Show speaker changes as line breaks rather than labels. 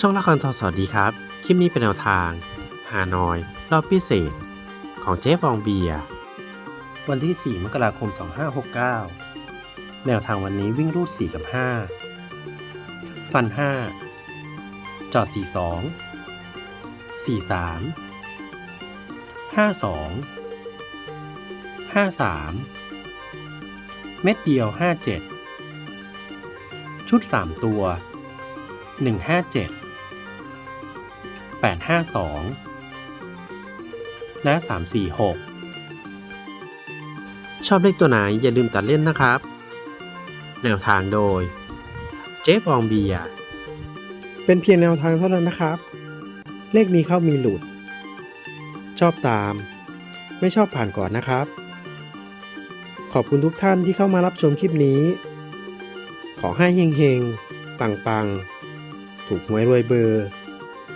ช่องละครทอสวัสดีครับ คลิปนี้เป็นแนวทาง ฮานอย รอบพิเศษ ของเจ๊ฟองเบีย วันที่ 4 มกราคม 2569 แนวทางวันนี้วิ่งรูด 4 กับ 5 ฟัน 5 จอด 42 43 52 53 เม็ดเดียว 57 ชุด 3 ตัว 157 852 และ 346 ชอบเลขตัวไหนอย่าลืมตัดเล่นนะครับ แนวทางโดย เจ๊ฟองเบียร์เป็นเพียงแนวทางเท่านั้นนะครับ เลขมีเข้ามีหลุด ชอบตาม ไม่ชอบผ่านก่อนนะครับ ขอบคุณทุกท่านที่เข้ามารับชมคลิปนี้ ขอให้เฮงๆ ปังๆ ถูกหวยรวยเบอร์